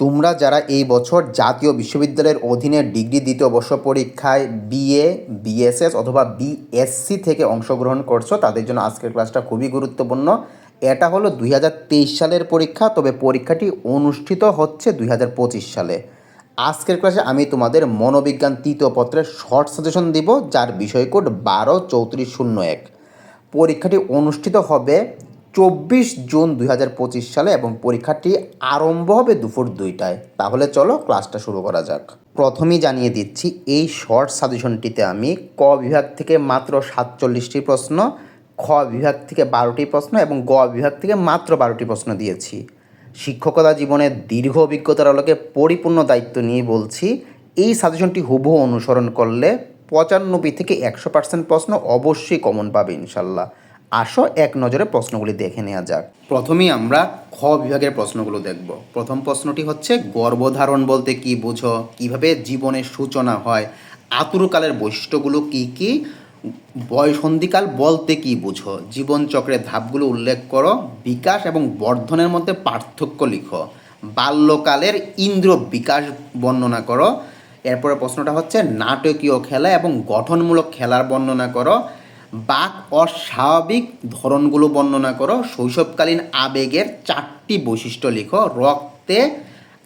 তোমরা যারা এই বছর জাতীয় বিশ্ববিদ্যালয়ের অধীনে ডিগ্রি দ্বিতীয় বর্ষ পরীক্ষায় বিএ বিএসএস অথবা বিএসসি থেকে অংশগ্রহণ করছ, তাদের জন্য আজকের ক্লাসটা খুবই গুরুত্বপূর্ণ। এটা হলো দুই হাজার তেইশ সালের পরীক্ষা, তবে পরীক্ষাটি অনুষ্ঠিত হচ্ছে দুই হাজার পঁচিশ সালে। আজকের ক্লাসে আমি তোমাদের মনোবিজ্ঞান তৃতীয় পত্রের শর্ট সাজেশন দিব, যার বিষয় কোড বারো চৌত্রিশ শূন্য এক। পরীক্ষাটি অনুষ্ঠিত হবে চব্বিশ জুন দুই হাজার পঁচিশ সালে এবং পরীক্ষাটি আরম্ভ হবে দুপুর দুইটায়। তাহলে চলো ক্লাসটা শুরু করা যাক। প্রথমেই জানিয়ে দিচ্ছি, এই শর্ট সাজেশনটিতে আমি ক বিভাগ থেকে মাত্র সাতচল্লিশটি প্রশ্ন, খ বিভাগ থেকে বারোটি প্রশ্ন এবং গ বিভাগ থেকে মাত্র বারোটি প্রশ্ন দিয়েছি। শিক্ষকতা জীবনের দীর্ঘ অভিজ্ঞতার আলোকে পরিপূর্ণ দায়িত্ব নিয়ে বলছি, এই সাজেশনটি হুবহু অনুসরণ করলে পঁচানব্বই থেকে একশো পার্সেন্ট প্রশ্ন অবশ্যই কমন পাবে ইনশাল্লাহ। আসো এক নজরে প্রশ্নগুলি দেখে নেওয়া যাক। প্রথমেই আমরা খ বিভাগের প্রশ্নগুলো দেখব। প্রথম প্রশ্নটি হচ্ছে, গর্ভধারণ বলতে কি বুঝো? কীভাবে জীবনের সূচনা হয়? আতুরকালের বৈশিষ্ট্যগুলো কি কি? বয়সন্ধিকাল বলতে কি বুঝো? জীবনচক্রের ধাপগুলো উল্লেখ করো। বিকাশ এবং বর্ধনের মধ্যে পার্থক্য লিখো। বাল্যকালের ইন্দ্র বিকাশ বর্ণনা করো। এরপরে প্রশ্নটা হচ্ছে, নাটকীয় খেলা এবং গঠনমূলক খেলার বর্ণনা করো। বাক অস্বাভাবিক ধরনগুলো বর্ণনা করো। শৈশবকালীন আবেগের চারটি বৈশিষ্ট্য লিখো। রক্তে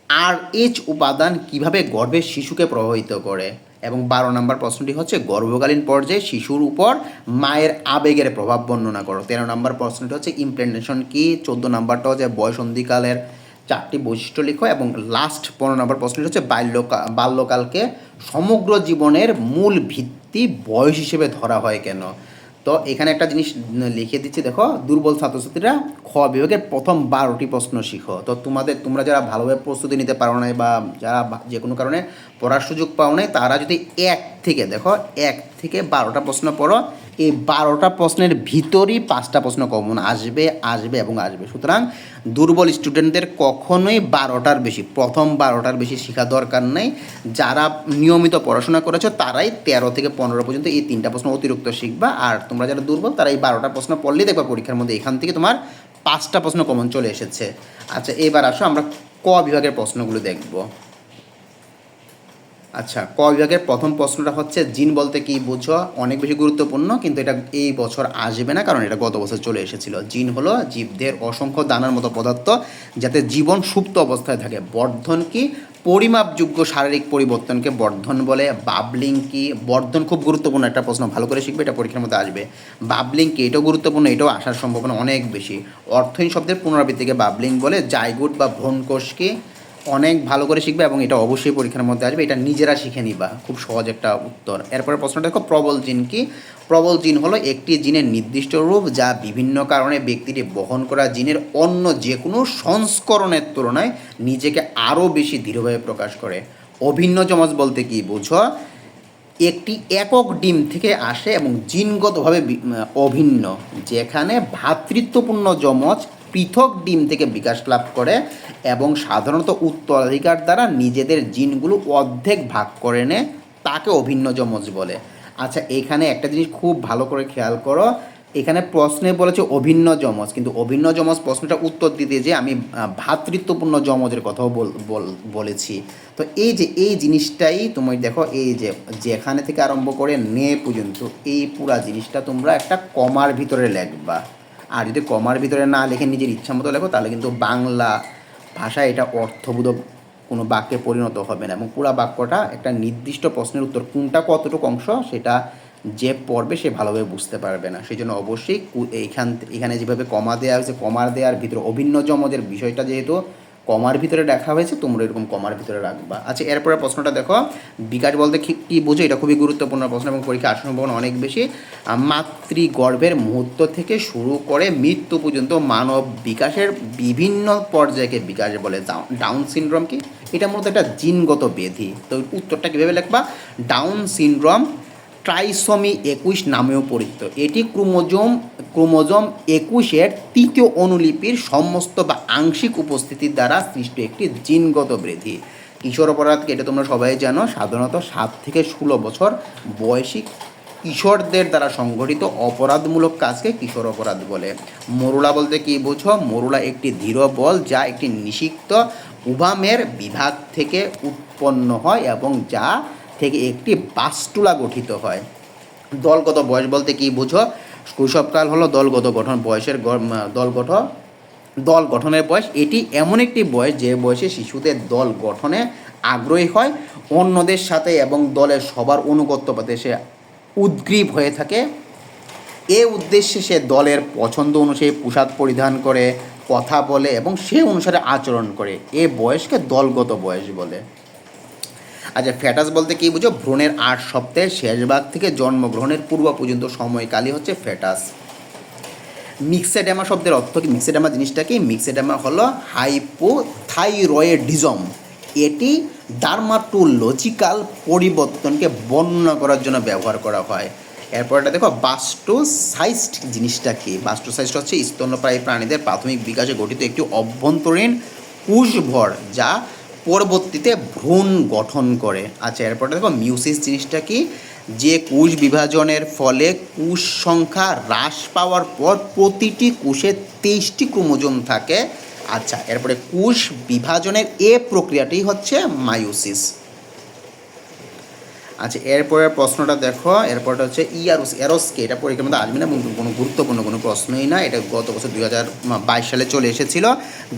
আর এইচ উপাদান কীভাবে গর্ভের শিশুকে প্রভাবিত করে? এবং বারো নম্বর প্রশ্নটি হচ্ছে, গর্ভকালীন পর্যায়ে শিশুর উপর মায়ের আবেগের প্রভাব বর্ণনা করো। তেরো নম্বর প্রশ্নটি হচ্ছে ইমপ্লেন্টেশন কি? চোদ্দ নম্বরটা হচ্ছে, বয়সন্ধিকালের চারটি বৈশিষ্ট্য লিখো। এবং লাস্ট পনেরো নম্বর প্রশ্নটি হচ্ছে বাল্যকাল বাল্যকালকে সমগ্র জীবনের মূল ভিত্তি বয়স হিসেবে ধরা হয় কেন? তো এখানে একটা জিনিস লিখে দিচ্ছি, দেখো, দুর্বল ছাত্রছাত্রীরা খ বিভাগের প্রথম বারোটি প্রশ্ন শিখো। তো তোমাদের, তোমরা যারা ভালোভাবে প্রস্তুতি নিতে পারো নাই বা যারা যে কোনো কারণে পড়ার সুযোগ পাও নাই, তারা যদি এক থেকে দেখো, এক থেকে বারোটা প্রশ্ন পড়ো। এই বারোটা প্রশ্নের ভিতরই পাঁচটা প্রশ্ন কমন আসবে আসবে এবং আসবে। সুতরাং দুর্বল স্টুডেন্টদের কখনোই বারোটার বেশি, প্রথম বারোটার বেশি শেখা দরকার নেই। যারা নিয়মিত পড়াশোনা করেছ, তারাই তেরো থেকে পনেরো পর্যন্ত এই তিনটা প্রশ্ন অতিরিক্ত শিখবা। আর তোমরা যারা দুর্বল, তারা এই বারোটা প্রশ্ন পড়লেই দেখবা পরীক্ষার মধ্যে এখান থেকে তোমার পাঁচটা প্রশ্ন কমন চলে এসেছে। আচ্ছা এবার আসো, আমরা ক বিভাগের প্রশ্নগুলো দেখব। আচ্ছা ক বিভাগের প্রথম প্রশ্নটা হচ্ছে, জিন বলতে কি বুঝো? অনেক বেশি গুরুত্বপূর্ণ, কিন্তু এটা এই বছর আসবে না, কারণ এটা গত বছর চলে এসেছিল। জিন হলো জীবদের অসংখ্য দানার মতো পদার্থ, যাতে জীবন সুপ্ত অবস্থায় থাকে। বর্ধন কি? পরিমাপযোগ্য শারীরিক পরিবর্তনকে বর্ধন বলে। বাবলিং কি? বর্ধন খুব গুরুত্বপূর্ণ, একটা প্রশ্ন ভালো করে শিখবে, এটা পরীক্ষার মধ্যে আসবে। বাবলিং কি? এটাও গুরুত্বপূর্ণ, এটাও আসার সম্ভাবনা অনেক বেশি। অর্থহীন শব্দের পুনরাবৃত্তিকে বাবলিং বলে। জাইগুট বা ভ্রণকোষ কি? অনেক ভালো করে শিখবে এবং এটা অবশ্যই পরীক্ষার মধ্যে আসবে। এটা নিজেরা শিখে নিবা। খুব সহজ একটা উত্তর। এরপরে প্রশ্নটা দেখো, প্রবল জিন কি? প্রবল জিন হলো একটি জিনের নির্দিষ্ট রূপ যা বিভিন্ন কারণে ব্যক্তিটি বহন করা জিনের অন্য যে কোনো সংস্করণের তুলনায় নিজেকে আরও বেশি দৃঢ়ভাবে প্রকাশ করে। অভিন্ন যমজ বলতে কি বুঝো? একটি একক ডিম থেকে আসে এবং জিনগতভাবে অভিন্ন, যেখানে ভ্রাতৃত্বপূর্ণ যমজ পৃথক ডিম থেকে বিকাশ লাভ করে এবং সাধারণত উত্তরাধিকার দ্বারা নিজেদের জিনগুলো অর্ধেক ভাগ করে নেয় তাকে অভিন্ন যমজ বলে। আচ্ছা এখানে একটা জিনিস খুব ভালো করে খেয়াল করো। এখানে প্রশ্নে বলেছে অভিন্ন যমজ কিন্তু অভিন্ন যমজ প্রশ্নটা উত্তর দিতে যে আমি আহ, ভ্রাতৃত্বপূর্ণ যমজের কথাও বল- বল- বলেছি। তো এই যে এই জিনিসটাই তুমি দেখো এই যে যেখানে থেকে আরম্ভ করে নে পর্যন্ত এই পুরা জিনিসটা তোমরা একটা কমার ভিতরে লেখবা। আর যদি কমার ভিতরে না লেখে নিজের ইচ্ছা মতো লেখো, তাহলে কিন্তু বাংলা ভাষায় এটা অর্থবোধক কোনো বাক্যে পরিণত হবে না। এবং পুরো বাক্যটা একটা নির্দিষ্ট প্রশ্নের উত্তর কোনটা কতটুকু অংশ, সেটা যে পড়বে সে ভালোভাবে বুঝতে পারবে না। সেই জন্য অবশ্যই এইখান এখানে যেভাবে কমা দেওয়া হয়েছে, কমার দেওয়ার ভিতরে অভিন্ন জমদের বিষয়টা যেহেতু কমার ভিতরে রাখা হয়েছে, তোমরা এরকম কমার ভিতরে রাখবা। আচ্ছা এরপরে প্রশ্নটা দেখো। বিকাশ বলতে কি বোঝো? এটা খুবই গুরুত্বপূর্ণ প্রশ্ন এবং পরীক্ষা সম্ভাবনা অনেক বেশি। মাতৃগর্ভের মুহূর্ত থেকে শুরু করে মৃত্যু পর্যন্ত মানব বিকাশের বিভিন্ন পর্যায়কে বিকাশ বলে ডাউন সিনড্রোম কি? এটা মূলত একটা জিনগত ব্যাধি। তো উত্তরটা কীভাবে লিখবা? ডাউন সিনড্রোম ট্রাইসমি একুশ নামেও পরিচিত। এটি ক্রোমোজোম ক্রোমোজোম একুশের তৃতীয় অনুলিপির সমস্ত বা আংশিক উপস্থিতির দ্বারা সৃষ্ট একটি জিনগত বৃদ্ধি। কিশোর অপরাধকে এটা তোমরা সবাই জানো? সাধারণত সাত থেকে ষোলো বছর বয়সী কিশোরদের দ্বারা সংঘটিত অপরাধমূলক কাজকে কিশোর অপরাধ বলে। মরুলা বলতে কি বোঝো? মরুলা একটি ধীর বল যা একটি নিষিক্ত উভামের বিভাগ থেকে উৎপন্ন হয় এবং যা থেকে একটি বাস্টুলা গঠিত হয়। দলগত বয়স বলতে কি বুঝো? শৈশবকাল হলো দলগত গঠন, বয়সের দল গঠন দল গঠনের বয়স। এটি এমন একটি বয়স যে বয়সে শিশুদের দল গঠনে আগ্রহী হয়, অন্যদের সাথে এবং দলের সবার অনুগত্য পেতে সে উদ্গ্রীব হয়ে থাকে। এ উদ্দেশ্যে সে দলের পছন্দ অনুযায়ী পোশাক পরিধান করে, কথা বলে এবং সে অনুসারে আচরণ করে। এ বয়সকে দলগত বয়স বলে। আচ্ছা ফ্যাটাস বলতে কি বুঝো? ভ্রূণের আট সপ্তাহের শেষ ভাগ থেকে জন্মগ্রহণের পূর্ব পর্যন্ত সময়কালই হচ্ছে ফ্যাটাস। মিক্সেডেমা শব্দের অর্থ কি? মিক্সেডেমা জিনিসটা কি? মিক্সেডেমা হলো হাইপোথাইরয়েডিজম। এটি ডার্মাটোলজিক্যাল পরিবর্তনকে বর্ণনা করার জন্য ব্যবহার করা হয়। এরপর এটা দেখো, বাস্টোসাইস্ট জিনিসটা কি? বাস্টোসাইস্ট হচ্ছে স্তন্যপ্রায়ী প্রাণীদের প্রাথমিক বিকাশে গঠিত একটি অভ্যন্তরীণ কোষভর, যা পরবর্তীতে ভ্রূণ গঠন করে। আচ্ছা এরপর দেখো, মিউসিস জিনিসটা কি? যে কোষ বিভাজনের ফলে কোষ সংখ্যা হ্রাস পাওয়ার পর প্রতিটি কোষে তেইশটি ক্রোমোজোম থাকে। আচ্ছা এরপরে কোষ বিভাজনের এ প্রক্রিয়াটি হচ্ছে মায়োসিস। আচ্ছা এরপরের প্রশ্নটা দেখো, এরপরটা হচ্ছে ইয়ারোস, এরোসকে, এটা পরীক্ষার মধ্যে আসবে না এবং কোনো গুরুত্বপূর্ণ কোনো প্রশ্নই না, এটা গত বছর দুই হাজার বাইশ সালে চলে এসেছিল।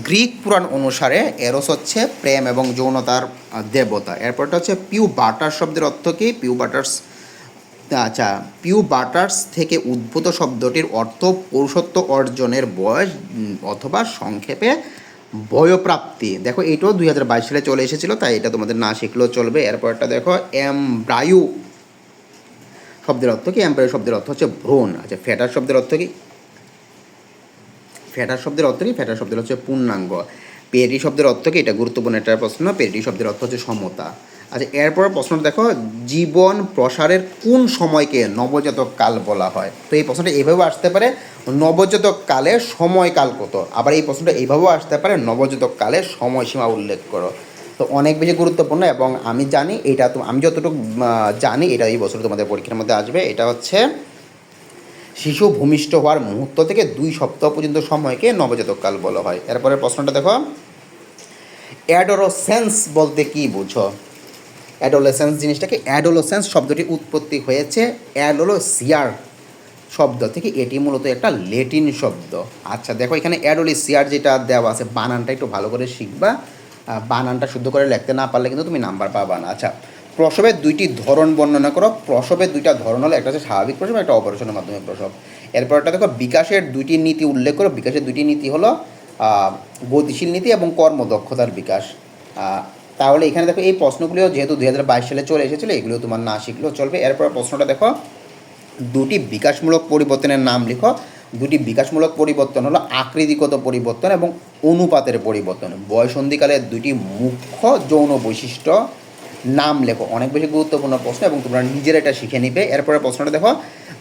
গ্রিক পুরাণ অনুসারে এরোস হচ্ছে প্রেম এবং যৌনতার দেবতা। এরপরটা হচ্ছে পিউ বাটার শব্দের অর্থ কি? পিউ বাটার্স আচ্ছা পিউ বাটার্স থেকে উদ্ভূত শব্দটির অর্থ পুরুষত্ব অর্জনের বয়স অথবা সংক্ষেপে বয়প্রাপ্তি দেখো এইটাও দুই হাজার বাইশ সালে চলে এসেছিল, তাই এটা তোমাদের না শিখলেও চলবে। এরপরটা দেখো, এমব্রায়ু শব্দের অর্থ কি? এমব্রায়ু শব্দের অর্থ হচ্ছে ভ্রণ। আচ্ছা ফ্যাটার শব্দের অর্থ কি? ফ্যাটার শব্দের অর্থ কি? ফ্যাটার শব্দের হচ্ছে পূর্ণাঙ্গ। পেরি শব্দের অর্থ কি? এটা গুরুত্বপূর্ণ একটা প্রশ্ন। পেরি শব্দের অর্থ হচ্ছে সমতা। আচ্ছা এরপর প্রশ্নটা দেখো, জীবন প্রসারের কোন সময়কে নবজাতক কাল বলা হয়? তো এই প্রশ্নটা এইভাবে আসতে পারে, নবজাতক কালে সময়কাল কত? আবার এই প্রশ্নটা এইভাবেও আসতে পারে, নবজাতক কালে সময়সীমা উল্লেখ করো। তো অনেক বেশি গুরুত্বপূর্ণ এবং আমি জানি এটা তো, আমি যতটুকু জানি এটা এই বছর তোমাদের পরীক্ষার মধ্যে আসবে, এটা হচ্ছে শিশু ভূমিষ্ঠ হওয়ার মুহূর্ত থেকে দুই সপ্তাহ পর্যন্ত সময়কে নবজাতক কাল বলা হয়। এরপরে প্রশ্নটা দেখো, অ্যাডোরোসেন্স বলতে কি বুঝো? অ্যাডোলেসেন্স জিনিসটাকে অ্যাডোলোসেন্স শব্দটি উৎপত্তি হয়েছে অ্যাডোলোসিয়ার শব্দ থেকে এটি মূলত একটা লেটিন শব্দ। আচ্ছা দেখো এখানে অ্যাডোলিসিয়ার যেটা দেওয়া আছে, বানানটা একটু ভালো করে শিখবা। বানানটা শুদ্ধ করে লিখতে না পারলে কিন্তু তুমি নাম্বার পাবা না। আচ্ছা প্রসবের দুইটি ধরন বর্ণনা করো। প্রসবের দুইটা ধরন হলো, একটা হচ্ছে স্বাভাবিক প্রসব একটা অপারেশনের মাধ্যমে প্রসব। এরপরটা দেখো, বিকাশের দুইটি নীতি উল্লেখ করো। বিকাশের দুইটি নীতি হলো গতিশীল নীতি এবং কর্মদক্ষতার বিকাশ। তাহলে এখানে দেখো এই প্রশ্নগুলিও যেহেতু দুই হাজার বাইশ সালে চলে এসেছিল এগুলো তোমার না শিখলেও চলবে। এরপর প্রশ্নটা দেখো, দুটি বিকাশমূলক পরিবর্তনের নাম লিখো। দুটি বিকাশমূলক পরিবর্তন হলো আকৃতিগত পরিবর্তন এবং অনুপাতের পরিবর্তন। বয়সন্ধিকালের দুটি মুখ্য যৌন বৈশিষ্ট্য নাম লেখো। অনেক বেশি গুরুত্বপূর্ণ প্রশ্ন এবং তোমরা নিজেরা এটা শিখে নিবে। এরপরে প্রশ্নটা দেখো,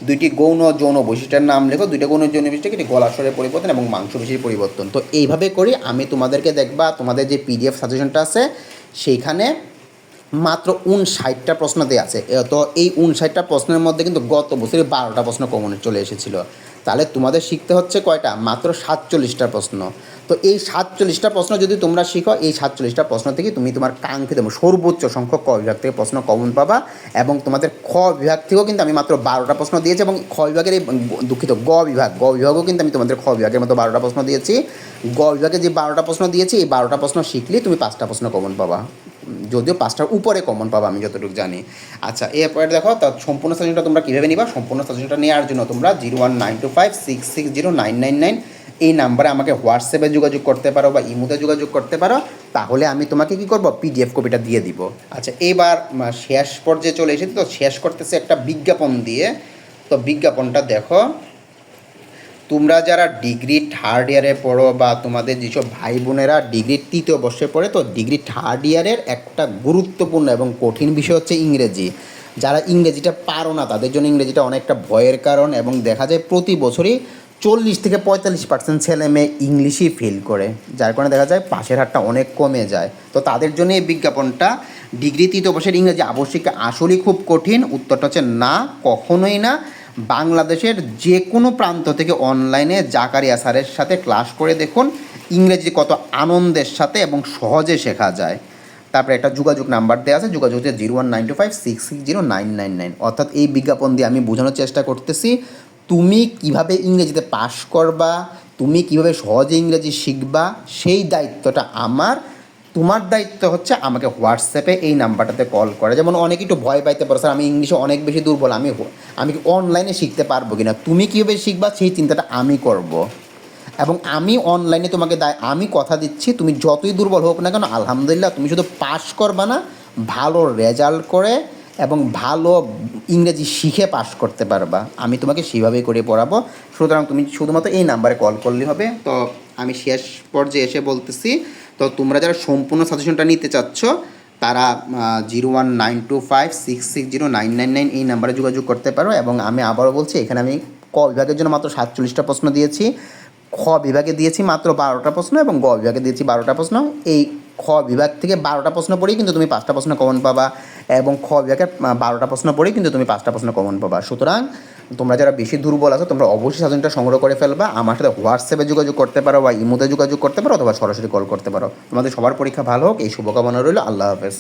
দুইটি গৌণ যৌন বৈশিষ্ট্যের নাম লেখো। দুইটা গৌণ যৌন বৈশিষ্ট্য একটি গলাস্বরের পরিবর্তন এবং মাংসপেশির পরিবর্তন। তো এইভাবে করি আমি তোমাদেরকে দেখবা, তোমাদের যে পিডিএফ সাজেশনটা আছে সেইখানে মাত্র উনষাটটা প্রশ্ন দেওয়া আছে তো এই উনষাটটা প্রশ্নের মধ্যে কিন্তু গত বছরে বারোটা প্রশ্ন কমনে চলে এসেছিল। তাহলে তোমাদের শিখতে হচ্ছে কয়টা? মাত্র সাতচল্লিশটা প্রশ্ন। তো এই সাতচল্লিশটা প্রশ্ন যদি তোমরা শিখো, এই সাতচল্লিশটা প্রশ্ন থেকে তুমি তোমার কাঙ্ক্ষিত সর্বোচ্চ সংখ্যক ক বিভাগ থেকে প্রশ্ন কমন পাবা এবং তোমাদের খ বিভাগ থেকেও কিন্তু আমি মাত্র বারোটা প্রশ্ন দিয়েছি এবং খ বিভাগের এই দুঃখিত গ বিভাগ, গ বিভাগও কিন্তু আমি তোমাদের খ বিভাগের মতো বারোটা প্রশ্ন দিয়েছি। গ বিভাগে যে বারোটা প্রশ্ন দিয়েছি, এই বারোটা প্রশ্ন শিখলেই তুমি পাঁচটা প্রশ্ন কমন পাবা। যদিও পাঁচটার উপরে কমন পাবা, আমি যতটুকু জানি। আচ্ছা এরপরে দেখো, তা সম্পূর্ণ সাজেশনটা তোমরা কীভাবে নিবা? সম্পূর্ণ সাজেশনটা নেওয়ার জন্য তোমরা zero one nine two five six six zero nine nine nine এই নাম্বারে আমাকে হোয়াটসঅ্যাপে যোগাযোগ করতে পারো বা ইমোতে যোগাযোগ করতে পারো, তাহলে আমি তোমাকে কি করব? পিডিএফ কপিটা দিয়ে দিব। আচ্ছা এবার শেষ পর্যায়ে চলে এসেছি তো, শেষ করতেছে একটা বিজ্ঞাপন দিয়ে। তো বিজ্ঞাপনটা দেখো। তোমরা যারা ডিগ্রি থার্ড ইয়ারে পড়ো বা তোমাদের যেসব ভাই বোনেরা ডিগ্রি তৃতীয় বর্ষে পড়ে, তো ডিগ্রি থার্ড ইয়ারের একটা গুরুত্বপূর্ণ এবং কঠিন বিষয় হচ্ছে ইংরেজি। যারা ইংরেজিটা পারো না, তাদের জন্য ইংরেজিটা অনেকটা ভয়ের কারণ এবং দেখা যায় প্রতি বছরই চল্লিশ থেকে পঁয়তাল্লিশ পার্সেন্ট ছেলে মেয়ে ইংলিশই ফেল করে, যার কারণে দেখা যায় পাশের হারটা অনেক কমে যায়। তো তাদের জন্য এই বিজ্ঞাপনটা ডিগ্রি তৃতীয় বর্ষের ইংরেজি আবশ্যিক আসলেই খুব কঠিন। উত্তরটা হচ্ছে না, কখনোই না। বাংলাদেশের যে কোনো প্রান্ত থেকে অনলাইনে জাকারিয়া স্যারের সাথে ক্লাস করে দেখুন। ইংরেজি কত আনন্দের সাথে এবং সহজে শেখা যায়। তারপরে একটা যোগাযোগ নাম্বার দেওয়া আছে, যোগাযোগ হচ্ছে zero one nine two five six six zero nine nine nine অর্থাৎ এই বিজ্ঞাপন দিয়ে আমি বোঝানোর চেষ্টা করতেছি তুমি কীভাবে ইংরেজিতে পাশ করবা, তুমি কীভাবে সহজে ইংরেজি শিখবা, সেই দায়িত্বটা আমার, তোমার দায়িত্ব হচ্ছে আমাকে হোয়াটসঅ্যাপে এই নাম্বারটাতে কল করে। যেমন অনেকে একটু ভয় পাইতে পারো, স্যার, আমি ইংলিশে অনেক বেশি দুর্বল, আমি আমি কি অনলাইনে শিখতে পারব কিনা? তুমি কীভাবে শিখবা? সেই চিন্তাটা আমি করব। এবং আমি অনলাইনে তোমাকে দায়, আমি কথা দিচ্ছি, তুমি যতই দুর্বল হোক না কেন, আলহামদুলিল্লাহ, তুমি শুধু পাস করবা না, ভালো রেজাল্ট করে এবং ভালো ইংরেজি শিখে পাস করতে পারবা। আমি তোমাকে সেভাবেই করে পড়াবো। সুতরাং তুমি শুধুমাত্র এই নাম্বারে কল করলেই হবে। তো আমি শেষ পর্যায়ে এসে বলতেছি, তো তোমরা যারা সম্পূর্ণ সাজেশনটা নিতে চাচ্ছ, তারা zero one nine two five six six zero nine nine nine এই নাম্বারে যোগাযোগ করতে পারো। এবং আমি আবারও বলছি, এখানে আমি ক বিভাগের জন্য মাত্র সাতচল্লিশটা প্রশ্ন দিয়েছি। খ বিভাগে দিয়েছি মাত্র বারোটা প্রশ্ন এবং গ বিভাগে দিয়েছি বারোটা প্রশ্ন। এই খ বিভাগ থেকে বারোটা প্রশ্ন পড়েই কিন্তু তুমি পাঁচটা প্রশ্ন কমন পাবা। এবং খ বিভাগের বারোটা প্রশ্ন পড়ে, কিন্তু তুমি পাঁচটা প্রশ্ন কমন পাবা। সুতরাং তোমরা যারা বেশি দুর্বল আছো, তোমরা অবশ্যই সাজনটা সংগ্রহ করে ফেলবা। আমার সাথে হোয়াটসঅ্যাপে যোগাযোগ করতে পারো বা ইমোতে যোগাযোগ করতে পারো অথবা সরাসরি কল করতে পারো। তোমাদের সবার পরীক্ষা ভালো হোক, এই শুভকামনা রইল। আল্লাহ হাফেজ।